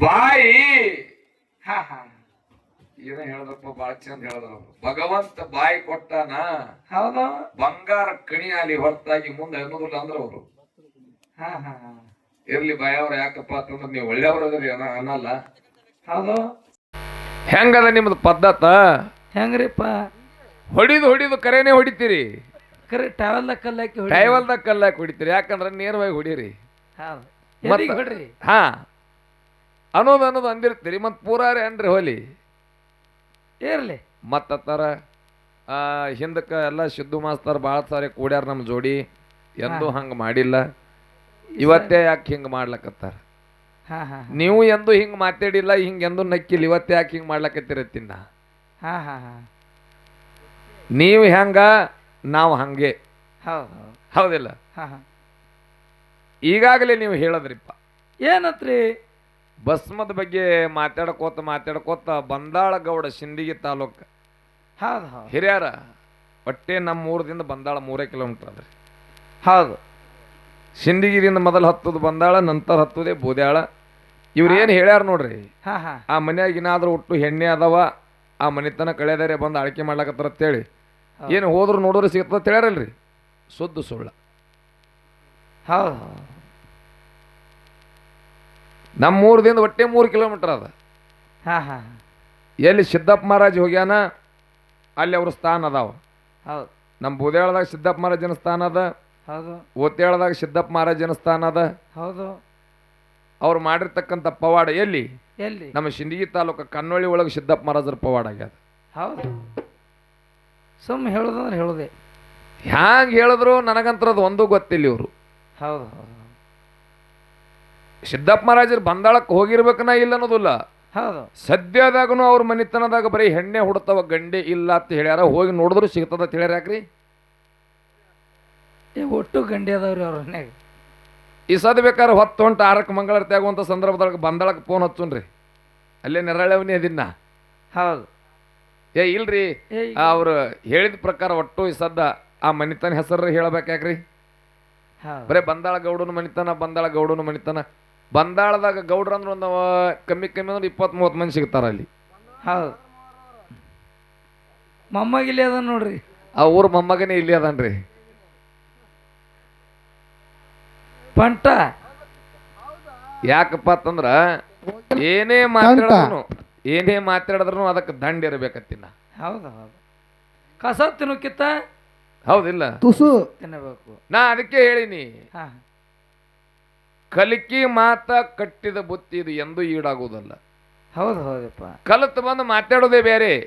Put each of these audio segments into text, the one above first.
ಬಾಯಿ. ಹಾ ಹಾ. ಏನ ಹೇಳದಪ್ಪ ಬಾಳ ಚಂದ ಹೇಳದ್ರು ಭಗವಂತ ಬಾಯಿ ಕೊಟ್ಟಾನ? ಹೌದ. ಬಂಗಾರ ಕಣಿ ಅಲ್ಲಿ ಹೊರತಾಗಿ ಮುಂದೆ ಅನ್ನೋದಿಲ್ಲ ಅಂದ್ರ ಅವರು. ಹಾ ಹಾ ಇರ್ಲಿ ಇರ್ಲಿ ಬಾಯವ್ರ ಯಾಕಪ್ಪ ಅಂತಂದ್ರೆ ನೀವು ಒಳ್ಳೆಯವ್ರದ್ರಿ ಅನ್ನ ಅನ್ನಲ್ಲ. ಹೌದು. ಹೆಂಗದ ನಿಮ್ದು ಪದ್ಧತ ಹೆಂಗ್ರಿಪ್ಪ? ಹೊಡಿದು ಹೊಡಿದು ಕರೆನೇ ಹೊಡಿತೀರಿ? ಕರೆ ಟವೆಲ್ದಾಗ ಕಲ್ಲಾಕಿ ಟೈವಲ್ದಾಗ ಕಲ್ಲಾಕಿ ಹೊಡಿತೀರಿ ಯಾಕಂದ್ರೆ ನೇರವಾಗಿ ಹೊಡೀರಿ. ಹೌದು. ಮತ್ತ- ಹೊಡ್ರಿ? ಹಾ. ಅನ್ನೋದು ಅನ್ನೋದು ಅಂದಿರ್ತೀರಿ ಮತ್ತು ಪೂರಾರಿ ಅನ್ರಿ ಹೋಲಿ? ಏರ್ಲಿ ಮತ್ತತ್ತಾರ ಹಿಂದಕ್ಕೆ ಎಲ್ಲ ಸಿದ್ದು ಮಾಸ್ತರ್ ಭಾಳ ಸಾರಿ ಕೂಡ್ಯಾರ ನಮ್ಮ ಜೋಡಿ. ಎಂದೂ ಹಂಗೆ ಮಾಡಿಲ್ಲ. ಇವತ್ತೇ ಯಾಕೆ ಹಿಂಗೆ ಮಾಡ್ಲಕತ್ತಾರ? ನೀವು ಎಂದು ಹಿಂಗೆ ಮಾತಾಡಿಲ್ಲ ಹಿಂಗೆ ಎಂದು ನಕ್ಕಿಲ್ಲ ಇವತ್ತೇ ಯಾಕೆ ಹಿಂಗೆ ಮಾಡ್ಲಕತ್ತಿರತ್ತಿನ ನೀವು ಹೆಂಗ ನಾವು ಹಂಗೆ. ಹೌದು ಹೌದು. ಹೌದಿಲ್ಲ? ಈಗಾಗಲೇ ನೀವು ಹೇಳದ್ರಿಪ್ಪ. ಏನತ್ರಿ? ಭಸ್ಮದ ಬಗ್ಗೆ ಮಾತಾಡ್ಕೋತ ಮಾತಾಡ್ಕೋತ ಬಂದಾಳ ಗೌಡ ಸಿಂದಗಿ ತಾಲೂಕ್. ಹೌದು ಹೌದು. ಹಿರಿಯರ ಒಟ್ಟೆ ನಮ್ಮ ಊರದಿಂದ ಬಂದಾಳ ಮೂರೇ ಕಿಲೋಮೀಟರ್ ಅದ್ರಿ ಹೌದು. ಸಿಂದಗಿರಿಂದ ಮೊದಲು ಹತ್ತದ ಬಂದಾಳ ನಂತರ ಹತ್ತುದೇ ಬೂದ್ಯಾಳ. ಇವ್ರು ಏನು ಹೇಳ್ಯಾರ ನೋಡ್ರಿ? ಹಾ ಹಾ. ಆ ಮನ್ಯಾಗ ಏನಾದ್ರೂ ಒಟ್ಟು ಹೆಣ್ಣೆ ಅದಾವ ಆ ಮನೆತನ ಕಳೆದಾರೆ ಬಂದು ಆಳ್ಕೆ ಮಾಡ್ಲಕತ್ತಾರ ಅಂತೇಳಿ. ಏನು ಹೋದ್ರು ನೋಡಿದ್ರೆ ಸಿಗ್ತದ ಹೇಳ್ಯಾರಲ್ರಿ? ಸುದ್ದು ಸುಳ್ಳ. ಹೌದು. ನಮ್ಮ ಊರದಿಂದ ಒಟ್ಟೆ ಮೂರು ಕಿಲೋಮೀಟರ್ ಅದ. ಹಾ ಹಾ ಎಲ್ಲಿ ಸಿದ್ದಪ್ಪ ಮಹಾರಾಜ್ ಹೋಗ್ಯಾನ ಅಲ್ಲಿ ಅವ್ರ ಸ್ಥಾನ ಅದಾವ. ಹೌದು. ನಮ್ಮ ಬೂದೇಳದಾಗ ಸಿದ್ದಪ್ಪ ಮಹಾರಾಜನ ಸ್ಥಾನ ಅದ. ಹೌದು. ಓತ್ಯಾಳದಾಗ ಸಿದ್ದಪ್ಪ ಮಹಾರಾಜನ ಸ್ಥಾನ ಅದ. ಹೌದು. ಅವ್ರು ಮಾಡಿರ್ತಕ್ಕಂಥ ಪವಾಡ ಎಲ್ಲಿ? ಎಲ್ಲಿ? ನಮ್ಮ ಶಿಂದಗಿ ತಾಲೂಕು ಕನ್ನೊಳ್ಳಿ ಒಳಗೆ ಸಿದ್ದಪ್ಪ ಮಹಾರಾಜರ ಪವಾಡ ಆಗ್ಯದ. ಹೌದು. ಸುಮ್ಮ ಹೇಳೋದಂದ್ರೆ ಹೇಳೋದೆ. ಹ್ಯಾಂಗ ಹೇಳಿದ್ರು ನನಗಂತರದು ಒಂದು ಗೊತ್ತಿಲ್ಲ ಇವರು. ಹೌದು ಹೌದು. ಸಿದ್ದಪ್ಪ ಮಹಾರಾಜರು ಬಂದಾಳಕ್ಕೆ ಹೋಗಿರ್ಬೇಕನ ಇಲ್ಲ ಅನ್ನೋದಿಲ್ಲ. ಹೌದು. ಸದ್ಯದಾಗನು ಅವ್ರ ಮನಿತನದಾಗ ಬರೀ ಹೆಣ್ಣೆ ಹುಡ್ತಾವ ಗಂಡೆ ಇಲ್ಲ ಅಂತ ಹೇಳ್ಯಾರ ಹೋಗಿ ನೋಡಿದ್ರು ಸಿಗ್ತದ ಅಂತ ಹೇಳ್ಯಾರ ಯಾಕ್ರಿ? ಏ ಒಟ್ಟು ಗಂಡಿ ಅದಾವ್ರಿ ಅವ್ರ ಮನ್ಯಾಗ. ಈ ಸದ್ ಬೇಕಾದ್ರೆ ಹೊತ್ತು ಹೊಂಟು ಆರಕ್ಕೆ ಮಂಗಳಾರತಿ ಆಗುವಂಥ ಸಂದರ್ಭದೊಳಗೆ ಬಂದಾಳಕ್ಕೆ ಫೋನ್ ಹಚ್ಚುನ್ರಿ. ಅಲ್ಲೇ ನೆರಳವನೇ ಅದಿನ್ನ. ಹೌದು. ಏ ಇಲ್ರಿ. ಅವರು ಹೇಳಿದ ಪ್ರಕಾರ ಒಟ್ಟು ಈ ಸದ್ದ ಆ ಮನಿತನ ಹೆಸರು ಹೇಳಬೇಕಾಕ್ರಿ ಬರೇ ಬಂದಾಳ ಗೌಡನ ಮನಿತನ ಬಂದಾಳ ಗೌಡನ ಮನಿತನ. ಬಂದಾಳದಾಗ ಗೌಡ್ರ ಅಂದ್ರೆ ಒಂದು ಕಮ್ಮಿ ಕಮ್ಮಿ ಅಂದ್ರೆ ಇಪ್ಪತ್ತ್ ಮೂವತ್ತು ಮಂದಿ ಸಿಗ್ತಾರ ಅಲ್ಲಿ. ಹೌದು. ಮೊಮ್ಮಗಿಲಿ ಅದ ನೋಡ್ರಿ. ಆ ಊರ ಮೊಮ್ಮಗನೇ ಇಲ್ಲಿ ಅದನ್ರಿ. ಪಂಟ. ಯಾಕಪ್ಪ ಅಂತಂದ್ರ ಏನೇ ಮಾತಾಡಿದ್ರು ಏನೇ ಮಾತಾಡಿದ್ರು ಅದಕ್ಕೆ ದಂಡ ಇರಬೇಕತ್ತಿನ. ಹೌದು ಹೌದು. ಕಸ ತಿನ್ನೋಕ್ಕಿಂತ ಹೌದಿಲ್ಲ. ತುಸು. ತಿನ್ನಬೇಕು. ನಾ ಅದಕ್ಕೆ ಹೇಳಿನಿ. ಹಾ. ಕಲಿಕೆ ಮಾತ ಕಟ್ಟಿದ ಬುತ್ತಿ ಇದು ಎಂದು ಈಡಾಗುವುದಲ್ಲ. ಹೌದು ಹೌದಪ್ಪ. ಕಲಿತು ಬಂದು ಮಾತಾಡೋದೇ ಬೇರೆ.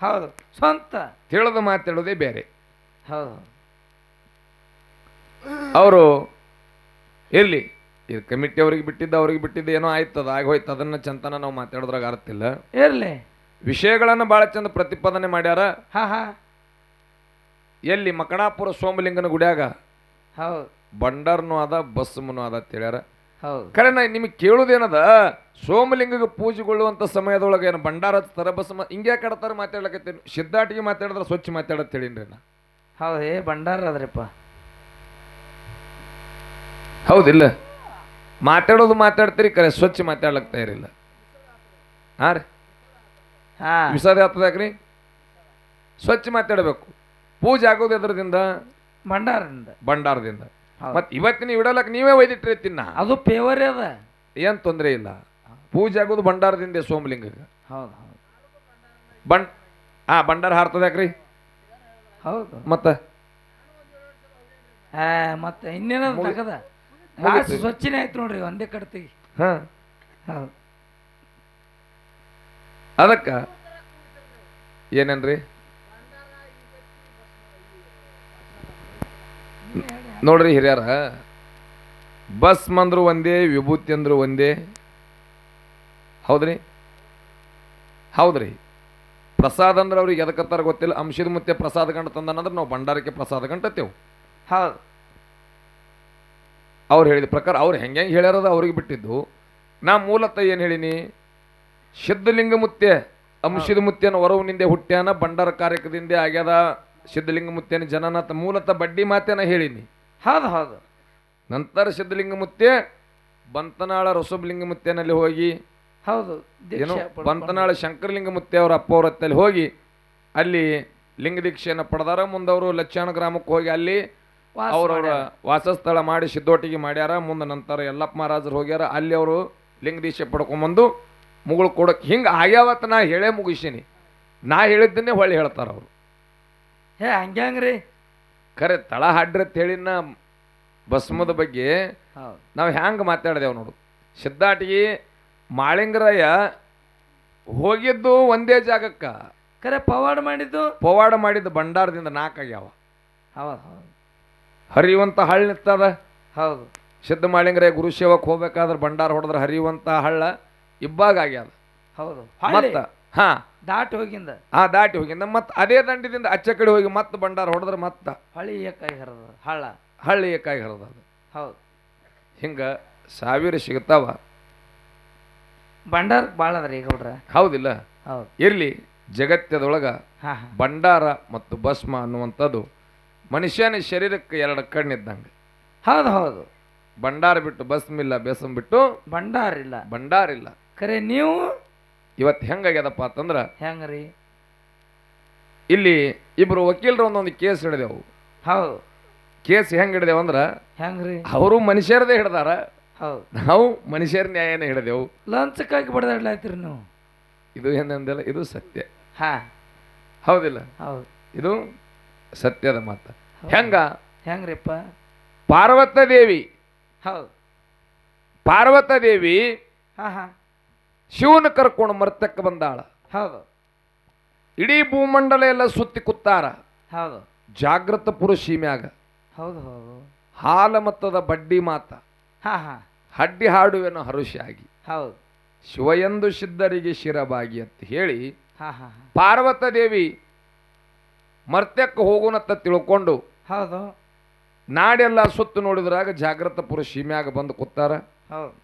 ಹೌದು ಸ್ವಂತ. ತಿಳಿದು ಮಾತಾಡೋದೇ ಬೇರೆ. ಹೌದು. ಅವರು ಇರಲಿ ಇದು ಕಮಿಟಿ ಅವ್ರಿಗೆ ಬಿಟ್ಟಿದ್ದ ಅವ್ರಿಗೆ ಬಿಟ್ಟಿದ್ದ ಏನೋ ಆಯ್ತದ ಆಗ ಹೋಯ್ತು ಅದನ್ನ ಚಂತನ ನಾವು ಮಾತಾಡೋದ್ರಾಗ ಅರ್ತಿಲ್ಲ ಇರಲಿ. ವಿಷಯಗಳನ್ನು ಭಾಳ ಚಂದ ಪ್ರತಿಪಾದನೆ ಮಾಡ್ಯಾರ. ಹಾ ಹಾ. ಎಲ್ಲಿ ಮಕಣಾಪುರ ಸೋಮಲಿಂಗನ ಗುಡಿಯಾಗ? ಹೌದು. ಬಂಡರ್ನು ಅದ ಬಸ್ಮನು ಅದ ತಿಳ್ಯಾರ ಕರೆ ಹೌದು. ಖರೆ ನಾ ನಿಮಗೆ ಕೇಳುದೇನದ? ಸೋಮಲಿಂಗಗೆ ಪೂಜೆಗೊಳ್ಳುವಂಥ ಸಮಯದೊಳಗೆ ಏನು ಭಂಡಾರ ಹಚ್ತಾರ ಬಸ್ಮ ಹಿಂಗೆ ಕಡತಾರ ಮಾತಾಡ್ಲಕತ್ತೀನಿ? ಸಿದ್ಧಾಟಿಗೆ ಮಾತಾಡಿದ್ರೆ ಸ್ವಚ್ಛ ಮಾತಾಡತ್ ಹೇಳಿನ್ರಿ ನಾ. ಹೌದು ಏ ಭಂಡಾರ ಅದ್ರಿಪ್ಪ. ಹೌದಿಲ್ಲ? ಮಾತಾಡೋದು ಮಾತಾಡ್ತೀರಿ ಕರೆ ಸ್ವಚ್ಛ ಮಾತಾಡ್ಲಕ್ ತಯಾರಿಲ್ಲ. ಹಾಂ ರೀ? ಹಾ. ವಿಷಾದ ಆಗ್ತದ್ರಿ ಸ್ವಚ್ಛ ಮಾತಾಡಬೇಕು. ಪೂಜೆ ಆಗೋದು ಎದ್ರದಿಂದ? ಭಂಡಾರದಿಂದ. ಭಂಡಾರದಿಂದ. ಹೌದು. ಇವತ್ತು ನೀವು ಇಡಲಕ್ಕೆ ನೀವೇ ಒಯ್ದಿಟ್ರಿ ತಿನ್ನ. ಅದು ಪೇವರೇ ಅದ. ಏನು ತೊಂದರೆ ಇಲ್ಲ. ಪೂಜೆ ಆಗೋದು ಭಂಡಾರದಿಂದ ಸೋಮಲಿಂಗ ಹೌದು ಹೌದು. ಬಂಡ್ ಹಾ ಭಂಡಾರ ಹಾರ್ತದಾಕ್ರಿ ಹೌದು. ಮತ್ತೆ? ಆ, ಮತ್ತೆ ಇನ್ನೇನದು ತಗದ. ಲಾಸ್ಟ್ ಸ್ವಚ್ಛನೇ ಆಯ್ತು ನೋಡ್ರಿ ಒಂದೇ ಕಡ್ತಿಗೆ. ಹಾ. ಹೌದು. ಅದಕ್ಕ ಏನೇನ್ರಿ? ನೋಡ್ರಿ ಹಿರಿಯರ ಬಸ್ ಮಂದ್ರು ಒಂದೇ ವಿಭೂತಿ ಅಂದ್ರು ಒಂದೇ. ಹೌದ್ರಿ? ಹೌದ್ರಿ. ಪ್ರಸಾದ ಅಂದ್ರೆ ಅವ್ರಿಗೆ ಎದಕ್ಕತ್ತಾರ ಗೊತ್ತಿಲ್ಲ ಅಂಶದ ಮುತ್ತೆ ಪ್ರಸಾದ ಗಂಟ ತಂದನಂದ್ರೆ ನಾವು ಭಂಡಾರಕ್ಕೆ ಪ್ರಸಾದ ಗಂಟತ್ತೇವು ಹಾ. ಅವ್ರು ಹೇಳಿದ ಪ್ರಕಾರ ಅವ್ರು ಹೆಂಗೆ ಹೆಂಗೆ ಹೇಳ್ಯಾರದ ಅವ್ರಿಗೆ ಬಿಟ್ಟಿದ್ದು. ನಾ ಮೂಲತಃ ಏನು ಹೇಳಿನಿ? ಸಿದ್ಧಲಿಂಗ ಮುತ್ತೆ ಅಂಶದ ಮುತ್ಯನ ಹೊರವಿನಿಂದೆ ಹುಟ್ಟ್ಯಾನ ಭಂಡಾರ ಕಾರ್ಯಕ್ರಮದಿಂದ ಆಗ್ಯದ ಸಿದ್ಧಲಿಂಗ ಮುತ್ಯನ ಜನನ ಮೂಲತಃ ಬಡ್ಡಿ ಮಾತೇನ ಹೇಳಿನಿ. ಹೌದು ಹೌದು. ನಂತರ ಸಿದ್ಧಲಿಂಗ ಮುತ್ಯ ಬಂತನಾಳ ರಸಬಲಿಂಗಮುತ್ತೆನಲ್ಲಿ ಹೋಗಿ ಹೌದು ಏನು ಬಂತನಾಳ ಶಂಕರಲಿಂಗಮುತ್ತೆ ಪಂತನಾಳ ಶಂಕರಲಿಂಗ ಮುತ್ತೆ ಅವರ ಅಪ್ಪ ಅವ್ರ ಹತ್ತಲ್ಲಿ ಹೋಗಿ ಅಲ್ಲಿ ಲಿಂಗ ದೀಕ್ಷೆಯನ್ನು ಪಡೆದಾರ. ಮುಂದವರು ಲಕ್ಷಾಣ ಗ್ರಾಮಕ್ಕೆ ಹೋಗಿ ಅಲ್ಲಿ ಅವರವರ ವಾಸಸ್ಥಳ ಮಾಡಿ ಸಿದ್ದೋಟಿಗೆ ಮಾಡ್ಯಾರ. ಮುಂದೆ ನಂತರ ಯಲ್ಲಪ್ಪ ಮಹಾರಾಜರು ಹೋಗ್ಯಾರ. ಅಲ್ಲಿ ಅವರು ಲಿಂಗ ದೀಕ್ಷೆ ಪಡ್ಕೊಂಬಂದು ಮುಗುಳು ಕೊಡಕ್ಕೆ ಹಿಂಗೆ ಆಗ್ಯಾವತ್ತ ನಾ ಹೇಳೇ ಮುಗಿಸೀನಿ ನಾ ಹೇಳಿದ್ದನ್ನೇ ಹೊಳ್ಳಿ ಹೇಳ್ತಾರ ಅವರು. ಹೇ ಹಂಗ್ಯಾಂಗ್ರಿ? ಖರೆ ತಳ ಹಾಡ್ರಿ ಅಂತ ಹೇಳಿನ ಭಸ್ಮದ ಬಗ್ಗೆ ಹೌದು. ನಾವು ಹ್ಯಾಂಗೆ ಮಾತಾಡಿದೆವು ನೋಡು. ಸಿದ್ದಾಟಿಗೆ ಮಾಳಿಂಗರಾಯ ಹೋಗಿದ್ದು ಒಂದೇ ಜಾಗಕ್ಕೆ. ಖರೆ ಪವಾಡ ಮಾಡಿದ್ದು? ಪವಾಡ ಮಾಡಿದ್ದು ಭಂಡಾರದಿಂದ ನಾಲ್ಕಾಗ್ಯಾವ ಹೌದು ಹೌದು. ಹರಿಯುವಂಥ ಹಳ್ಳ ನಿತ್ತದ ಹೌದು. ಸಿದ್ಧ ಮಾಳಿಂಗರಾಯ ಗುರು ಸೇವಕ್ಕೆ ಹೋಗ್ಬೇಕಾದ್ರೆ ಭಂಡಾರ ಹೊಡೆದ್ರೆ ಹರಿಯುವಂಥ ಹಳ್ಳ ಇಬ್ಬಾಗ ಆಗ್ಯಾದ. ಹೌದು. ಮತ್ತ ಹಾ. ದಾಟಿ ಹೋಗಿಂದ. ಆ ದಾಟಿ ಹೋಗಿಂದ. ಮತ್ತೆ ಅದೇ ದಂಡದಿಂದ ಅಚ್ಚ ಕಡೆ ಹೋಗಿ ಮತ್ತೆ ಭಂಡಾರ ಹೊಡೆದ್ರೆ ಮತ್ತೆ ಹಳ್ಳಿಯ ಏಕಾಯಿ ಹರಿದ ಹಳ್ಳ. ಹಳ್ಳಿ ಏಕಾಗಿ ಹರದ ಹೌದು. ಹಿಂಗೆ ಸಾವಿರ ಸಿಗ್ತಾವ. ಭಂಡಾರ ಭಾಳ ಈಗ ಹುಡ್ರ. ಹೌದಿಲ್ಲ. ಹೌದು. ಇರ್ಲಿ ಜಗತ್ತದೊಳಗ ಹಾ ಹಾ. ಭಂಡಾರ ಮತ್ತು ಭಸ್ಮ ಅನ್ನುವಂಥದ್ದು ಮನುಷ್ಯನ ಶರೀರಕ್ಕೆ ಎರಡು ಕಣ್ಣಿದ್ದಂಗೆ. ಹೌದು ಹೌದು. ಭಂಡಾರ ಬಿಟ್ಟು ಭಸ್ಮ ಇಲ್ಲ ಬೇಸಂ ಬಿಟ್ಟು ಭಂಡಾರ ಇಲ್ಲ. ಭಂಡಾರ ಇಲ್ಲ. ಖರೆ ನೀವು ಇವತ್ತು ಹೆಂಗಾಗ್ಯದಪ್ಪ ಅಂತಂದ್ರೆ ಹೆಂಗ್ರಿ? ಇಲ್ಲಿ ಇಬ್ಬರು ವಕೀಲರು ಒಂದೊಂದು ಕೇಸ್ ಹಿಡಿದೆವು. ಹೌದು. ಕೇಸ್ ಹೆಂಗೆ ಹಿಡಿದೆವು ಅಂದ್ರೆ ಹೆಂಗ್ರಿ? ಅವರು ಮನುಷ್ಯರದೇ ಹಿಡ್ದಾರ. ಹೌದು. ನಾವು ಮನುಷ್ಯರ ನ್ಯಾಯನೇ ಹಿಡಿದೆವು. ಲಂಚಕ್ಕಾಗಿ ಬಡದಾಡ್ಲಾಯ್ತಿರಿ ನೀವು. ಇದು ಏನಂದಿಲ್ಲ? ಇದು ಸತ್ಯ. ಹಾ. ಹೌದಿಲ್ಲ? ಹೌದು. ಇದು ಸತ್ಯದ ಮಾತು. ಹೆಂಗ? ಹೆಂಗ್ರಿಪ್ಪ? ಪಾರ್ವತ ದೇವಿ. ಹೌದು. ಪಾರ್ವತ ದೇವಿ ಹಾ ಹಾ. ಶಿವನ ಕರ್ಕೊಂಡು ಮರ್ತಕ್ಕೆ ಬಂದಾಳ. ಹೌದು. ಇಡೀ ಭೂಮಂಡಲ ಎಲ್ಲ ಸುತ್ತಿ ಕುತ್ತಾರ. ಹೌದು. ಜಾಗೃತ ಪುರುಷಿ ಮ್ಯಾಗ. ಹೌದು ಹೌದು. ಹಾಲ ಮತ್ತದ ಬಡ್ಡಿ ಮಾತ. ಹಾ ಹಾ. ಹಡ್ಡಿ ಹಾಡುವೆನು ಹರುಷಾಗಿ ಹೌದು. ಶಿವಯಂದು ಸಿದ್ಧರಿಗೆ ಶಿರಬಾಗಿ ಅಂತ ಹೇಳಿ ಹಾ ಹಾ ಹಾ. ಪಾರ್ವತ ದೇವಿ ಮರ್ತ್ಯಕ್ಕೆ ಹೋಗುನತ್ತ ತಿಳ್ಕೊಂಡು ಹೌದು. ನಾಡೆಲ್ಲ ಸುತ್ತು ನೋಡಿದ್ರಾಗ ಜಾಗೃತ ಪುರುಷ ಮ್ಯಾಗ ಬಂದು ಕೂತಾರ ಹೌದು.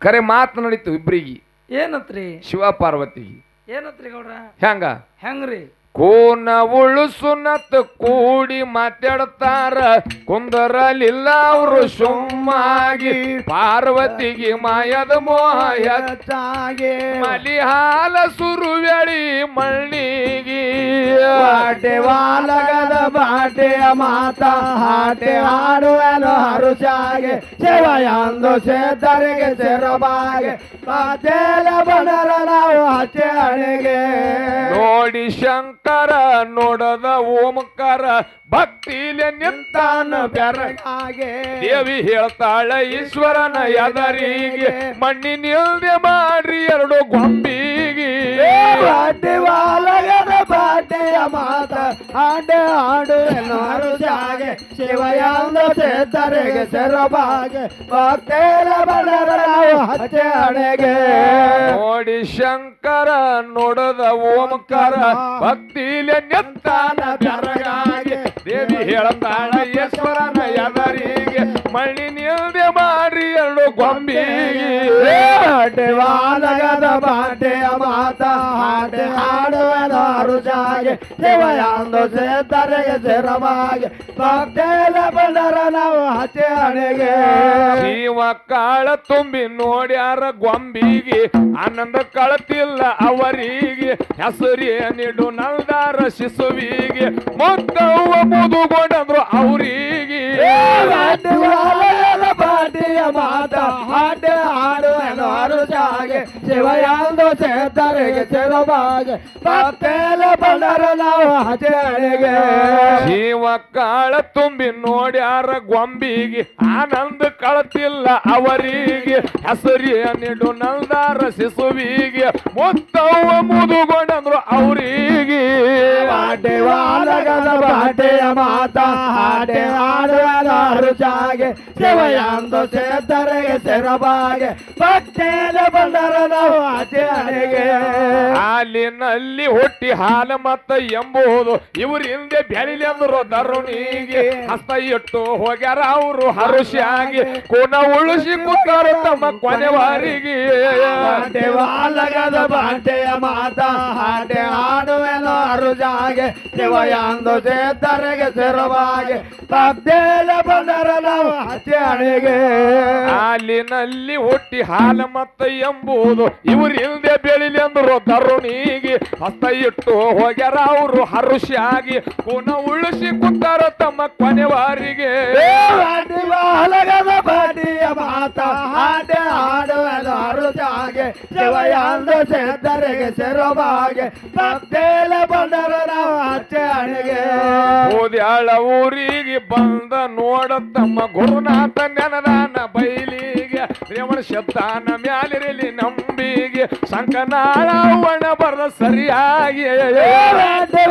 ಕರೆ ಮಾತು ನಡೀತು ಇಬ್ರಿಗೆ. ಏನತ್ರಿ? ಶಿವ ಪಾರ್ವತಿ ಏನತ್ರಿ ಗೌಡ್ರ? ಹೆಂಗ ಹೆಂಗ್ರಿ? ಕೋನ ಉಳುಸುನತ್ ಕೂಡಿ ಮಾತಾಡ್ತಾರ. ಕುಂದರಲಿಲ್ಲ ಅವರು ಸುಮ್ಮಾಗಿ. ಪಾರ್ವತಿಗೆ ಮಾಯದ ಮೋಹ ಹೆಚ್ಚಾಗಿ. ಮಲಿ ಹಾಲ ಸುರುವೆಳಿ ಮಣ್ಣಿಗೆ. ಬಾಟೆ ವಾಲಗದ ಬಾಟೆಯ ಮಾತ ಹಾಟೆ ಹಾಡುವೆನು ಹರುಷಾಗೆ. ಶಿವಯಾಂದು ಸೇತರಿಗೆ ಸೆರಬಾಗೆ. ಪಾತೇಲ ಬಣರ ನಾವು ಹಚ್ಚೆ ಹಣೆಗೆ ನೋಡಿ ಶಂಕರ ನೋಡದ ಓಂಕಾರ ಭಕ್ತಿಲೆ ನಿಂತಾನ ಬೆರಗಾಗೆ ದೇವಿ ಹೇಳ್ತಾಳೆ ಈಶ್ವರನ ಎದರಿಗೆ ಮಣ್ಣಿನಿಲ್ದೆ ಮಾಡ್ರಿ ಎರಡು ಗೊಂಬಿಗೆ. ಬಾಟೆ ವಾಲಗದ ಬಾಟೆಯ ಮಾತ ಆಡು ಹಾಡುವೆನು ಜಾಗೆ. ಶಿವಯಾಂದ ಸೇತರೆಗೆ ಸೆರಬಾಗೆ ಭಕ್ತೇಲ ಬಡರ ಹಚ್ಚೆ ಅಣೆಗೆ ನೋಡಿ ಶಂಕರ ನೋಡದ ಓಂಕಾರ ಭಕ್ತಿಲೆ ನೆತ್ತಾನ ಬೆರಗಾಗಿ ದೇವಿ ಹೇಳ್ತಾಳ ಈಶ್ವರನ ಎದರಿಗೆ ಮಣ್ಣಿನಿಲ್ದೆ ಮಾಡ್ರಿ ಎರಡು ಗೊಂಬಿಗೆ. ಹಾಟೆ ವಾಲಗದ ಬಾಟೆಯ ಮಾತ ಹಾಟೆ ಹಾಡುವೆನ ಜಾಗೆ ಶಿವಯಾಂದು ಸೇತರೆಗೆ ಸೇರವಾಗೆ ಭಕ್ತೇಲ ಬಂದರ ನಾವು ಹಚ್ಚೆ ಹಣೆಗೆ. ಜೀವ ಕಾಳ ತುಂಬಿ ನೋಡ್ಯಾರ ಗೊಂಬಿಗೆ ಆನಂದ ಕಳತಿಲ್ಲ ಅವರಿಗೆ. ಹೆಸರೇನಿಡು ನಲ್ದಾರ ಶಿಶುವಿಗೆ ಮೊತ್ತವ್ವ ಸೇತರೆಗೆ ಸೆರವಾಗಿ ಭಕ್ತೇಲ ಬಂದರ ನಾವು ಹಚ್ಚೆ ಹಣೆಗೆ ಜೀವ ಕಾಳ ತುಂಬಿ ನೋಡ್ಯಾರ ಗೊಂಬಿಗೆ ಆನಂದ ಕಳತಿಲ್ಲ ಅವರಿಗೆ. ಹೆಸರೇನಿಡು ನಂದಾರ ಶಿಶುವಿಗೆ ಮುತ್ತವ್ವ ಮುದುಗೊಂಡಂದ್ರು ಅವರಿಗೆ. ಬಾಟೆ ವಾಲಗದ ಬಾಟೆಯ ಮಾತ ಹಾಟೆ ಜಾಗೆ ಶಿವಯಾಂದು ಸೇತರೆಗೆ ಸೆರಬಾಗೆ. ಭಕ್ತೇನ ಬಂದರ ನಾವು ಹಾಲಿನಲ್ಲಿ ಹುಟ್ಟಿ ಹಾಲು ಮತ್ತ ಎಂಬುದು ಇವ್ರ ಹಿಂದೆ ಬೆಳಿಲಿ ಅಂದ್ರು ತರುಣಿಗೆ ಹಸ್ತ ಇಟ್ಟು ಹೋಗ್ಯಾರ ಅವರು ಹರುಷಿಯಾಗಿ ಕೋನ ಉಳಿಸಿ ಕೂತಾರು ತಮ್ಮ ಕೊನೆವಾರಿಗೆ ಬಾರಿಗೆ ವಾಲಗದ ಬಾಟೆಯ ಮಾತ ಹಾಟೆ ಹಾಡುವೆನ ಅರುಜಾಗೆ. ಶಿವಯಾಂದು ಸೇತರಿಗೆ ಸಿರವಾಗಿ ಪಬ್ದೇಲ ಬಂದರ ನಾವು ಹಚ್ಚಣಿಗೆ ಹಾಲಿನಲ್ಲಿ ಹುಟ್ಟಿ ಹಾಲ ಮತ್ತ ಎಂಬುದು ಇವರಿಲ್ದೆ ಬೆಳಿಲೆಂದ್ರು ತರುಣಿಗೆ ಹಸ್ತ ಇಟ್ಟು ಹೋಗ್ಯಾರ ಅವರು ಹರುಷಿಯಾಗಿ. ಕೂನ ಉಳಿಸಿ ಕುತ್ತಾರ ತಮ್ಮ ಕೊನೆವಾರಿಗೆ. ಬಂದರ ನಾವು ಹಚ್ಚಣಿಗೆ ಓದ್ಯಾಳ ಊರಿಗೆ ಬಂದ ನೋಡ ತಮ್ಮ ಗುರುನಾಥ ನೆನದಾನ ಬೈಲಿಗೆ ರೇವಣ ಶಬ್ದಾನ ಮ್ಯಾಲಿರಲಿ ನಂಬಿಗೆ ಸಂಕನಾಳ ಒಣ ಬರದ ಸರಿಯಾಗಿ.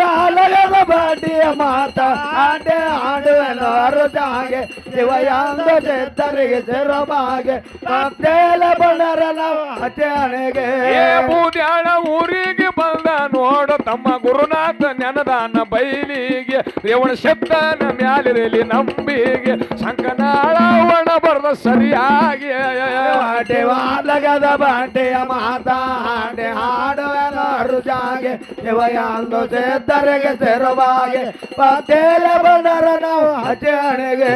ಬಾಲಗದ ಬಾಟಿಯ ಮಾತ ಹಾಡೆ ಹಾಡುವೆನು ಅರುದಾಗೆ ಶಿವಯಾಂದ ಚೇತರಿಗೆ ಸಿರಬಾಗೆ ಪಬ್ದೇಲ ಬಂದರ ನಾವು ಹಚ್ಚಣಿಗೆ ಬೂದ್ಯಾಳ ಊರಿಗೆ ಬಂದ ನೋಡ ತಮ್ಮ ಗುರುನಾಥ ನೆನದಾನ ಬೈಲಿಗೆ. ರೇವಣ ಶಬ್ದಾನ ಮ್ಯಾಲಿರಲಿ ನಂಬಿಗೆ ಸಂಕನಾಳ ಸರಿಯಾಗಿ ಬಾಟೆ ಬಾಲಗದ ಬಾಟೆಯ ಮಾತಾ, ಹಾಡೆ ಹಾಡುವೆನು ಅರುಜಾಗೆ. ಶಿವಯಾಂದು ಸಿದ್ಧರಿಗೆ ತೆರವಾಗೆ ಪಬ್ದೇಲ ಬಂದರ ನಾವು ಹಚ್ಚಣಿಗೆ